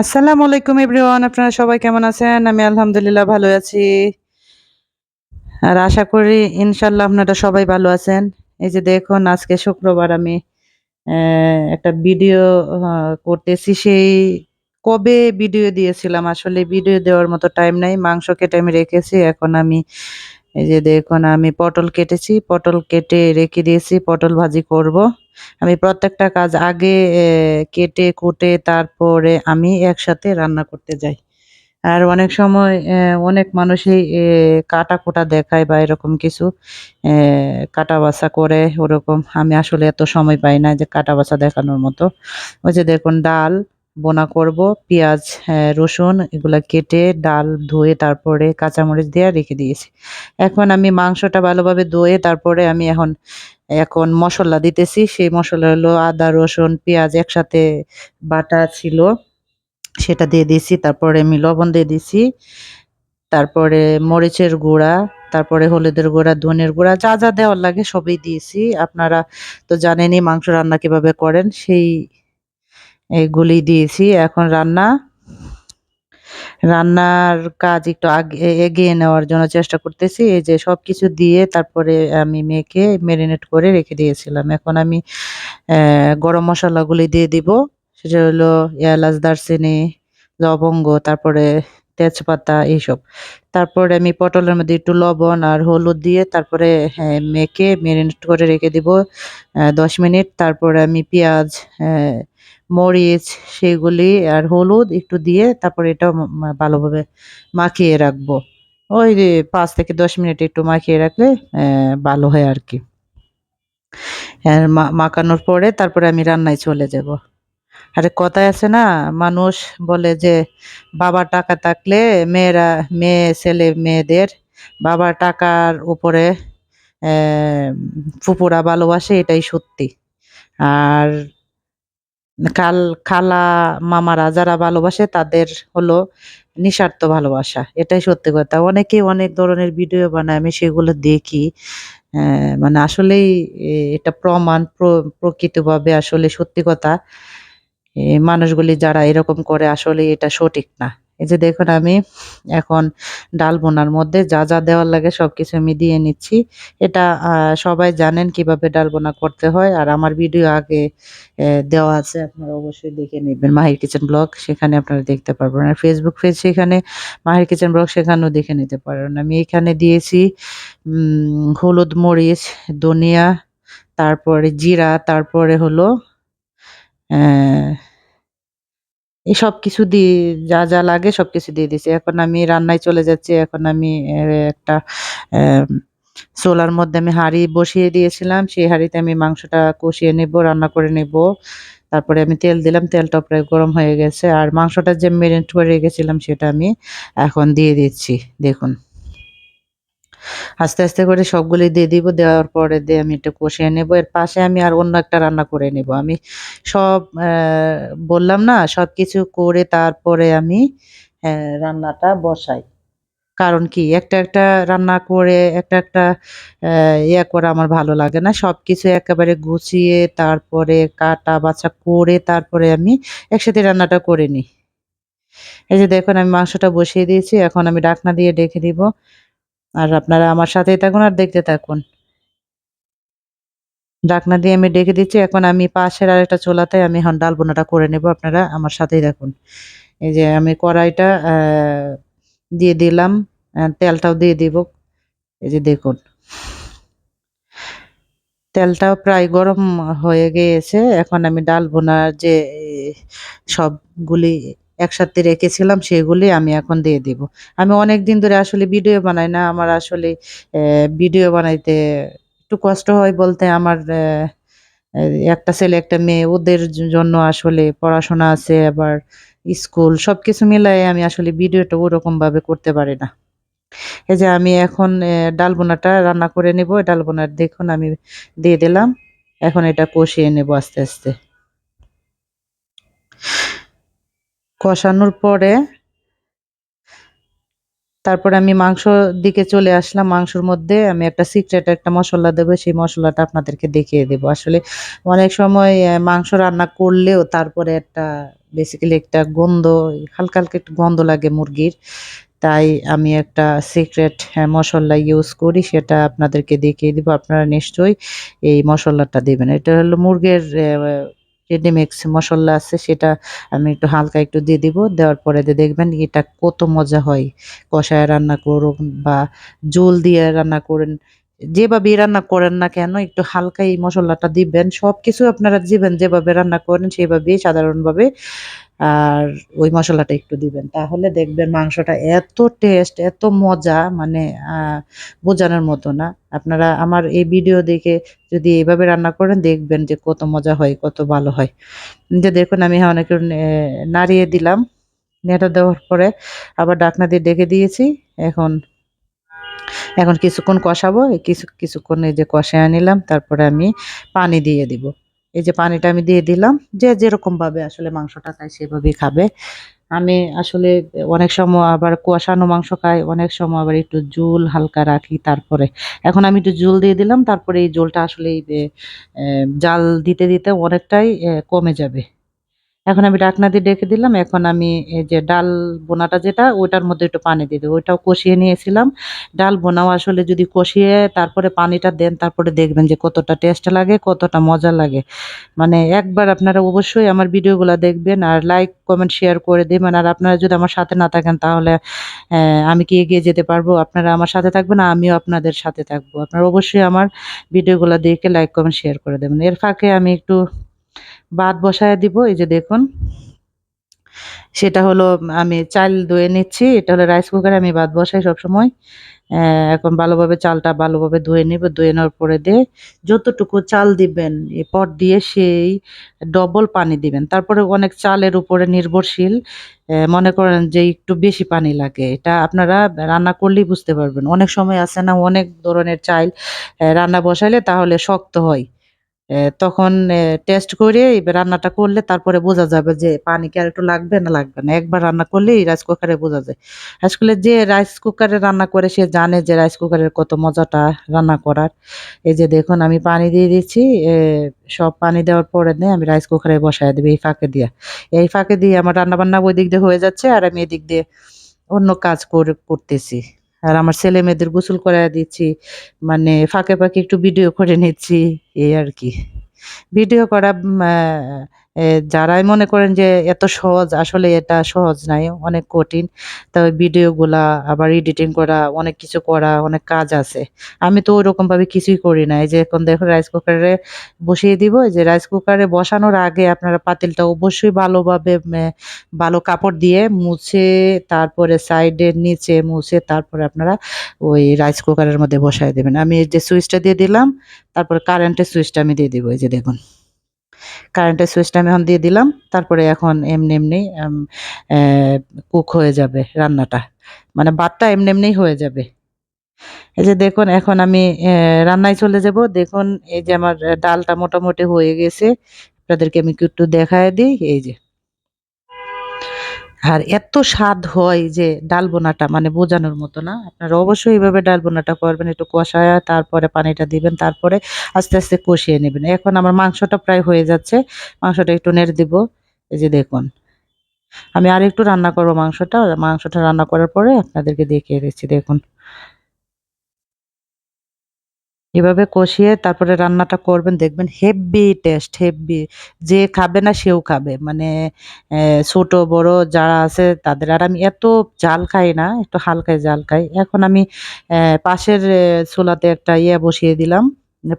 আসসালামু আলাইকুম এভরিওয়ান, আপনারা সবাই কেমন আছেন? আমি আলহামদুলিল্লাহ ভালো আছি। আর আশা করি ইনশাল্লাহ আপনারা সবাই ভালো আছেন। এই যে দেখুন, আজকে শুক্রবার আমি একটা ভিডিও করতেছি। সেই কবে ভিডিও দিয়েছিলাম? আসলে ভিডিও দেওয়ার মতো টাইম নাই। মাংস কেটে আমি রেখেছি। এখন আমি, এই যে দেখুন, আমি পটল কেটেছি। পটল কেটে রেখে দিয়েছি। পটল ভাজি করব। আমি প্রত্যেকটা কাজ আগে কেটে, কুটে, তারপরে আমি একসাথে রান্না করতে যাই। আর অনেক সময় অনেক মানুষই কাটা কোটা দেখায় বা এরকম কিছু কাটা বাছা করে ওরকম। আমি আসলে এত সময় পাই না যে কাটা বাছা দেখানোর মতো। ওই যে দেখুন, ডাল বোনা করব, পেঁয়াজ রসুন এগুলা কেটে, ডাল ধুয়ে তারপরে কাঁচামরিচ দিয়ে রেখে দিয়েছি। এখন আমি মাংসটা ভালোভাবে ধুয়ে তারপরে আমি এখন এখন মশলা দিতেছি। সেই মশলা হলো আদা, রসুন, পেঁয়াজ একসাথে বাটা ছিল, সেটা দিয়ে দিয়েছি। তারপরে আমি লবণ দিয়ে দিছি তারপরে মরিচের গুঁড়া, তারপরে হলুদের গুঁড়া, ধনের গুঁড়া, যা যা দেওয়ার লাগে সবই দিয়েছি। আপনারা তো জানেনই মাংস রান্না কীভাবে করেন, সেই এইগুলি দিয়েছি, এখন রান্না। রান্নার কাজ একটু আগে এগিয়ে নেওয়ার জন্য চেষ্টা করতেছি। এই যে সব কিছু দিয়ে তারপরে আমি মেখে ম্যারিনেট করে রেখে দিয়েছিলাম। এখন আমি গরম মশলাগুলি দিয়ে দিব। সেটা হলো এলাচ, দারচিনি, লবঙ্গ, তারপরে তেজপাতা এইসব। তারপরে আমি পটলের মধ্যে একটু লবণ আর হলুদ দিয়ে তারপরে মেখে ম্যারিনেট করে রেখে দিব দশ মিনিট। তারপরে আমি পেঁয়াজ মরিচ সেগুলি আর হলুদ একটু দিয়ে তারপরে এটা ভালোভাবে মাখিয়ে রাখব। ওই পাঁচ থেকে দশ মিনিট একটু মাখিয়ে রাখলে ভালো হয় আর কি। আর মাখানোর পরে তারপরে আমি রান্নায় চলে যাব। আরে কথায় আছে না, মানুষ বলে যে বাবার টাকা থাকলে মেয়েরা, মেয়ে, ছেলে, মেয়েদের বাবার টাকার উপরে ফুপুরা ভালোবাসে, এটাই সত্যি। আর কাল, খালা মামারা যারা ভালোবাসে তাদের হলো নিঃস্বার্থ ভালোবাসা। এটাই সত্যি কথা। অনেকে অনেক ধরনের ভিডিও বানায়, আমি সেগুলো দেখি। মানে আসলেই এটা প্রমাণ প্র- প্রকৃতভাবে আসলে সত্যি কথা। মানুষগুলি যারা এরকম করে আসলে এটা সঠিক না। এই যে দেখুন আমি এখন ডাল বোনার মধ্যে যা যা দেওয়ার লাগে সব কিছু আমি দিয়ে নিচ্ছি। এটা সবাই জানেন কীভাবে ডাল বোনা করতে হয়, আর আমার ভিডিও আগে দেওয়া আছে, আপনারা অবশ্যই দেখে নেবেন। মাহির কিচেন ব্লগ সেখানে আপনারা দেখতে পারবেন, আর ফেসবুক পেজ সেখানে, মাহির কিচেন ব্লগ সেখানেও দেখে নিতে পারেন। আমি এখানে দিয়েছি হলুদ মরিচ, ধনিয়া, তারপরে জিরা, তারপরে হলো আহ এই সবকিছু দিয়ে, যা যা লাগে সব কিছু দিয়ে দিছি এখন আমি রান্নায় চলে যাচ্ছি। এখন আমি একটা চোলার মধ্যে আমি হাঁড়ি বসিয়ে দিয়েছিলাম। সেই হাঁড়িতে আমি মাংসটা কষিয়ে নেব, রান্না করে নেব। তারপরে আমি তেল দিলাম। তেলটা প্রায় গরম হয়ে গেছে। আর মাংসটা যে মেরিনেট করে রেখেছিলাম সেটা আমি এখন দিয়ে দিচ্ছি। দেখুন। আস্তে আস্তে করে সবগুলি দিয়ে দিব, দেওয়ার পরে দিয়ে আমি একটু কষিয়ে নেব। এর পাশে আমি আর অন্য একটা রান্না করে নেব। আমি সব বললাম না, সব কিছু করে তারপরে আমি রান্নাটা বসাই। কারণ কি, একটা একটা রান্না করে, একটা একটা ইয়ে করা আমার ভালো লাগে না। সব কিছু একেবারে গুছিয়ে তারপরে কাটা বাছা করে তারপরে আমি একসাথে রান্নাটা করে নিই। এই যে দেখুন, আমি মাংসটা বসিয়ে দিয়েছি। এখন আমি ডাকনা দিয়ে ডেকে দিব। আর আপনারা আমার সাথেই থাকুন আর দেখতে থাকুন। ডাকনা দিয়ে আমি ডেকে দিচ্ছি, এখন আমি পাশের আরেকটা চোলাতে আমি এখন ডাল বোনাটা করে নেব, আপনারা আমার সাথেই থাকুন। এই যে আমি কড়াইটা দিয়ে দিলাম তেলটাও দিয়ে দিব, এই যে দেখুন। তেলটাও প্রায় গরম হয়ে গিয়েছে, এখন আমি ডাল বোনার যে সবগুলি একসাথে রেখেছিলাম সেগুলি আমি এখন দিয়ে দিব। আমি অনেক দিন ধরে আসলে ভিডিও বানাই না আমার আসলে ভিডিও বানাইতে একটু কষ্ট হয় বলতে আমার একটা ছেলে একটা মেয়ে ওদের জন্য আসলে পড়াশোনা আছে আবার স্কুল সব কিছু মিলাই আমি আসলে ভিডিওটা ওরকম ভাবে করতে পারি না। এই যে আমি এখন আহ, ডাল বোনাটা রান্না করে নেব ডাল বোনার দেখুন আমি দিয়ে দিলাম এখন এটা কষিয়ে নেব আস্তে আস্তে। কষানোর পরে তারপরে আমি মাংসর দিকে চলে আসলাম। মাংসর মধ্যে আমি একটা সিক্রেট একটা মশলা দেবো। সেই মশলাটা আপনাদেরকে দেখিয়ে দেব। আসলে অনেক সময় মাংস রান্না করলেও তারপরে একটা বেসিক্যালি একটা গন্ধ হালকা, হালকা একটু গন্ধ লাগে মুরগির। তাই আমি একটা সিক্রেট মশলা ইউজ করি সেটা আপনাদেরকে দেখিয়ে দিব। আপনারা নিশ্চয়ই এই মশলাটা দেবেন এটা হলো মুরগের রেডিমিক্স মশলা আছে, সেটা আমি একটু হালকা একটু দিয়ে দিব। দেওয়ার পরে দেখবেন এটা কত মজা হয়। কষায় রান্না করুন বা জল দিয়ে রান্না করেন। যেভাবেই রান্না করেন না কেন একটু হালকা এই মশলাটা দিবেন। সব কিছু আপনারা দিবেন যেভাবে রান্না করেন সেভাবেই সাধারণভাবে আর ওই মশলাটা একটু দিবেন। তাহলে দেখবেন মাংসটা এত টেস্ট, এত মজা মানে বোঝানোর মতো না। আপনারা আমার এই ভিডিও দেখে যদি এভাবে রান্না করেন দেখবেন যে কত মজা হয়, কত ভালো হয়। যে দেখুন আমি অনেক নে নাড়িয়ে দিলাম। নেড়ে দেওয়ার পরে আবার ডাকনা দিয়ে ডেকে দিয়েছি। এখন এখন কিছুক্ষণ কষাবো। কিছু কিছুক্ষণ এই যে কষায়া নিলাম। তারপরে আমি পানি দিয়ে দিব। এই যে পানিটা আমি দিয়ে দিলাম। যে যেরকমভাবে আসলে মাংসটা খায় সেভাবেই খাবে। আমি আসলে অনেক সময় আবার কষানো মাংস খাই, অনেক সময় আবার একটু ঝোল হালকা রাখি তারপরে। এখন আমি একটু ঝোল দিয়ে দিলাম। তারপরে এই ঝোলটা আসলে জাল দিতে, দিতে অনেকটাই কমে যাবে। এখন আমি ডাকনা দিয়ে ডেকে দিলাম। এখন আমি এই যে ডাল বোনাটা যেটা ওইটার মধ্যে একটু পানি দিয়ে দেবো ওইটাও কষিয়ে নিয়েছিলাম। ডাল বোনাও আসলে যদি কষিয়ে তারপরে পানিটা দেন তারপরে দেখবেন যে কতটা টেস্ট লাগে, কতটা মজা লাগে। মানে একবার আপনারা অবশ্যই আমার ভিডিওগুলো দেখবেন আর লাইক, কমেন্ট, শেয়ার করে দিবেন। আর আপনারা যদি আমার সাথে না থাকেন তাহলে আমি কি এগিয়ে যেতে পারব? আপনারা আমার সাথে থাকবেন, আমিও আপনাদের সাথে থাকব। আপনারা অবশ্যই আমার ভিডিওগুলো দেখে লাইক, কমেন্ট, শেয়ার করে দেবেন। এর ফাঁকে আমি একটু ভাত বসায় দিব। এই যে দেখুন। সেটা হলো, আমি চাল ধুয়ে নিচ্ছি। এটা হলো রাইস কুকারে আমি ভাত বসাই সবসময়। এখন ভালোভাবে চালটা ভালোভাবে ধুয়ে নিব। ধুয়ে নেওয়ার পরে দিয়ে যতটুকু চাল দিবেন এ পট দিয়ে সেই ডবল পানি দিবেন। তারপরে অনেক চালের উপরে নির্ভরশীল মনে করেন যে একটু বেশি পানি লাগে। এটা আপনারা রান্না করলেই বুঝতে পারবেন। অনেক সময় আছে না, অনেক ধরনের অ্যা রান্না বসাইলে তাহলে শক্ত হয়। তখন টেস্ট করে রান্নাটা করলে তারপরে বোঝা যাবে যে পানি কি আরেকটু লাগবে না লাগবে না। একবার রান্না করলেই রাইস কুকারে বোঝা যায়। আসলে যে রাইস কুকারে রান্না করে সে জানে যে রাইস কুকারের কত মজাটা রান্না করার। এই যে দেখুন, আমি পানি দিয়ে দিচ্ছি। সব পানি দেওয়ার পরে দিয়ে আমি রাইস কুকারে বসায় দেব এই ফাঁকে দিয়া। এই ফাঁকে দিয়ে আমার রান্নাবান্না ওই দিক দিয়ে হয়ে যাচ্ছে আর আমি এদিক দিয়ে অন্য কাজ করে, করতেছি। আর আমার ছেলে মেয়েদের গোসল করাই দিচ্ছি। মানে ফাঁকে, ফাঁকে একটু ভিডিও করে নিচ্ছি এই আর কি ভিডিও করা যারাই মনে করেন যে এত সহজ আসলে এটা সহজ নাই, অনেক কঠিন। তবে ভিডিওগুলা আবার এডিটিং করা, অনেক কিছু করা, অনেক কাজ আছে। আমি তো ওইরকমভাবে কিছুই করি না। এই যে এখন দেখুন রাইস কুকারে বসিয়ে দিব। যে রাইস কুকারে বসানোর আগে আপনারা পাতিলটা অবশ্যই ভালোভাবে ভালো কাপড় দিয়ে মুছে তারপরে সাইডের নিচে মুছে তারপরে আপনারা ওই রাইস কুকারের মধ্যে বসায় দেবেন আমি যে সুইচটা দিয়ে দিলাম। তারপরে কারেন্টের সুইচটা আমি দিয়ে দিব। এই যে দেখুন। কারেন্টের সুইচটা আমি এখন দিয়ে দিলাম। তারপরে এখন এমনি, এমনি কুক হয়ে যাবে রান্নাটা। মানে ভাতটা এমনি, এমনিই হয়ে যাবে। এই যে দেখুন এখন আমি রান্নায় চলে যাব। দেখুন এই যে আমার ডালটা মোটামুটি হয়ে গেছে। আপনাদেরকে আমি একটু দেখায় দিই। এই যে। আর এত স্বাদ হয় যে ডাল বোনাটা মানে বোঝানোর মতো না। আপনারা অবশ্যই এইভাবে ডাল বোনাটা করবেন। একটু কষায় তারপরে পানিটা দিবেন। তারপরে আস্তে, আস্তে কষিয়ে নেবেন। এখন আমার মাংসটা প্রায় হয়ে যাচ্ছে। মাংসটা একটু নেড়ে দিব। এই যে দেখুন। আমি আর একটু রান্না করব মাংসটা। মাংসটা রান্না করার পরে আপনাদেরকে দেখিয়ে দিচ্ছি দেখুন। এভাবে কষিয়ে তারপরে রান্নাটা করবেন দেখবেন হেভি টেস্ট হেভি যে খাবে না সেও খাবে। মানে ছোট বড় যারা আছে তাদের আর আমি এত জাল খাই না, একটু হালকায় জাল খাই। এখন আমি পাশের চুলাতে একটা ইয়ে বসিয়ে দিলাম।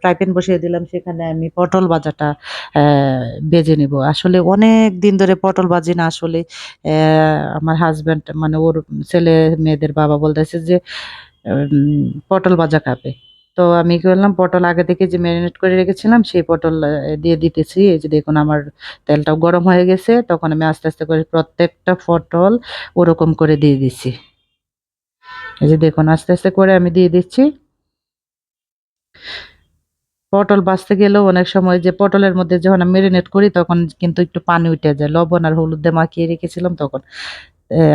ফ্রাই প্যান বসিয়ে দিলাম সেখানে আমি পটল ভাজাটা বেজে নিব। আসলে অনেক দিন ধরে পটল ভাজি না আসলে আমার হাজব্যান্ড মানে ওর ছেলে মেয়েদের বাবা বলতেছে যে পটল ভাজা খাবে। তো আমি কি করলাম পটল আগে থেকে যে মেরিনেট করে রেখেছিলাম সেই পটল দিয়ে দিতেছি। এই যে দেখুন আমার তেলটাও গরম হয়ে গেছে। তখন আমি আস্তে, আস্তে করে প্রত্যেকটা পটল ওরকম করে দিয়ে দিচ্ছি। এই যে দেখুন আস্তে, আস্তে করে আমি দিয়ে দিচ্ছি। পটল বাঁচতে গেলেও অনেক সময় যে পটলের মধ্যে যখন আমি মেরিনেট করি তখন কিন্তু একটু পানি উঠে যায়। লবণ আর হলুদ দিয়ে মাখিয়ে রেখেছিলাম তখন।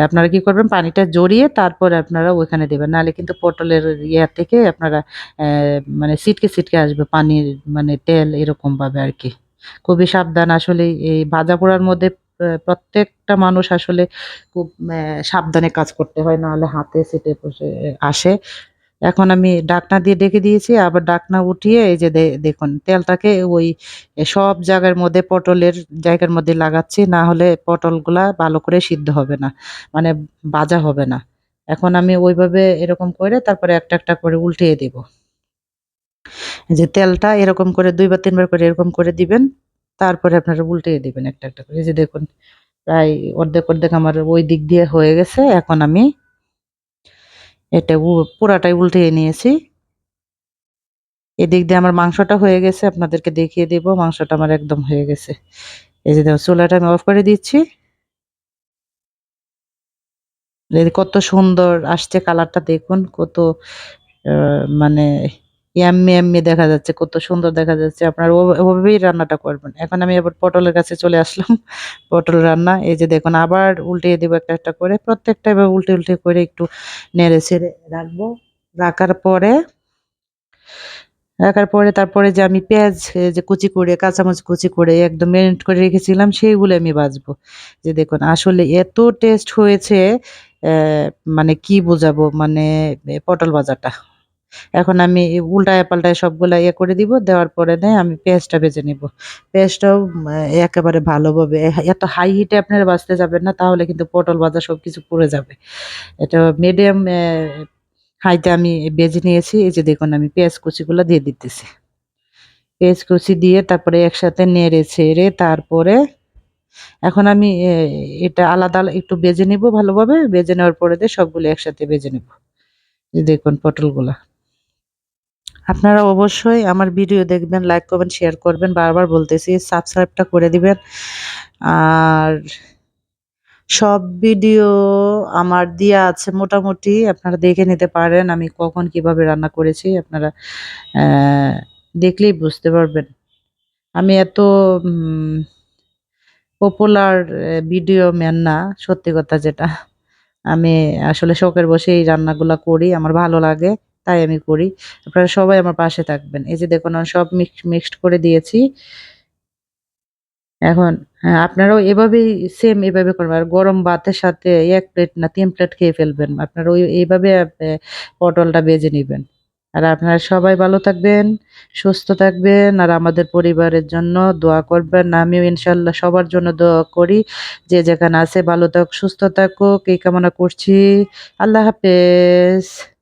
আপনারা কি করবেন পানিটা জড়িয়ে তারপর আপনারা ওইখানে দেবেন। নাহলে কিন্তু পটলের ইয়া থেকে আপনারা মানে সিটকে ছিটকে আসবে পানির মানে তেল এরকমভাবে আর কি খুবই সাবধান আসলে এই ভাজা পোড়ার মধ্যে প্রত্যেকটা মানুষ আসলে খুব সাবধানে কাজ করতে হয়। নাহলে হাতে সিটে বসে আসে। এখন আমি ডাকনা দিয়ে ডেকে দিয়েছি। আবার ডাকনা উঠিয়ে এই যে দেখুন তেলটাকে ওই সব জায়গার মধ্যে পটলের জায়গার মধ্যে লাগাচ্ছি। না হলে পটলগুলা ভালো করে সিদ্ধ হবে না। মানে ভাজা হবে না। এখন আমি ওইভাবে এরকম করে তারপরে একটা, একটা করে উল্টিয়ে দিব। যে তেলটা এরকম করে ২ বার ৩ বার করে এরকম করে দিবেন। তারপরে আপনারা উল্টিয়ে দিবেন একটা, একটা করে। যে দেখুন প্রায় অর্ধেক, অর্ধেক আমার ওই দিক দিয়ে হয়ে গেছে। এখন আমি এটা পুরাটাই উল্টিয়ে নিয়েছি। এদিক দিয়ে আমার মাংসটা হয়ে গেছে। আপনাদেরকে দেখিয়ে দেব, মাংসটা আমার একদম হয়ে গেছে। এই যে দেখো, চুলাটা আমি অফ করে দিচ্ছি। কত সুন্দর আসছে কালারটা, দেখুন। কত মানে ইয়াম্মি, ইয়াম্মি দেখা যাচ্ছে। কত সুন্দর দেখা যাচ্ছে। আপনার ওভাবেই রান্নাটা করবেন। এখন আমি আবার পটলের কাছে চলে আসলাম। পটল রান্না। এই যে দেখুন আবার উল্টিয়ে দিব একটা, একটা করে। প্রত্যেকটা এবার উল্টে, উল্টে করে একটু নেড়ে ছেড়ে রাখব। রাখার পরে রাখার পরে তারপরে যে আমি পেঁয়াজ যে কুচি করে, কাঁচামচ কুচি করে একদম মেরিনেট করে রেখেছিলাম সেইগুলো আমি ভাজবো। যে দেখুন আসলে এত টেস্ট হয়েছে মানে কি বোঝাবো মানে পটল ভাজাটা। এখন আমি উল্টায় পাল্টায় সবগুলা ইয়ে করে দিব। দেওয়ার পরে দেয় আমি পেঁয়াজটা ভেজে নিব। পেঁয়াজটাও একেবারে ভালোভাবে এত হাই হিটে আপনারা বাঁচতে যাবেন না। তাহলে কিন্তু পটল ভাজা সবকিছু পুড়ে যাবে। এটা মিডিয়াম হাইতে আমি বেজে নিয়েছি। এই যে দেখুন আমি পেঁয়াজ কুচিগুলা দিয়ে দিতেছি। পেঁয়াজ কুচি দিয়ে তারপরে একসাথে নেড়ে-ছেড়ে তারপরে এখন আমি এটা আলাদা একটু বেজে নিব ভালোভাবে। বেজে নেওয়ার পরে দিয়ে সবগুলো একসাথে বেজে নিব। দেখুন পটলগুলা। আপনারা অবশ্যই আমার ভিডিও দেখবেন, লাইক করবেন, শেয়ার করবেন। বারবার বলতেছি সাবস্ক্রাইবটা করে দিবেন। আর সব ভিডিও আমার দেয়া আছে মোটামুটি আপনারা দেখে নিতে পারেন। আমি কখন কীভাবে রান্না করেছি আপনারা দেখলেই বুঝতে পারবেন। আমি এত পপুলার ভিডিও ম্যান না, সত্যি কথা যেটা। আমি আসলে শখের বশে এই রান্নাগুলা করি। আমার ভালো লাগে। তাই আমি করি। আপনারা সবাই আমার পাশে থাকবেন। এই যে দেখুন আমি সব মিক্স মিক্সড করে দিয়েছি। এখন হ্যাঁ, আপনারাও এভাবেই সেম এভাবে করবেন। আর গরম ভাতের সাথে এক প্লেট না তিন প্লেট খেয়ে ফেলবেন। আপনারা ওই এইভাবে পটলটা বেজে নিবেন। আর আপনারা সবাই ভালো থাকবেন, সুস্থ থাকবেন আর আমাদের পরিবারের জন্য দোয়া করবেন। আমিও ইনশাল্লাহ সবার জন্য দোয়া করি। যে যেখানে আছে ভালো থাকুক, সুস্থ থাকুক এই কামনা করছি। আল্লাহ হাফেজ।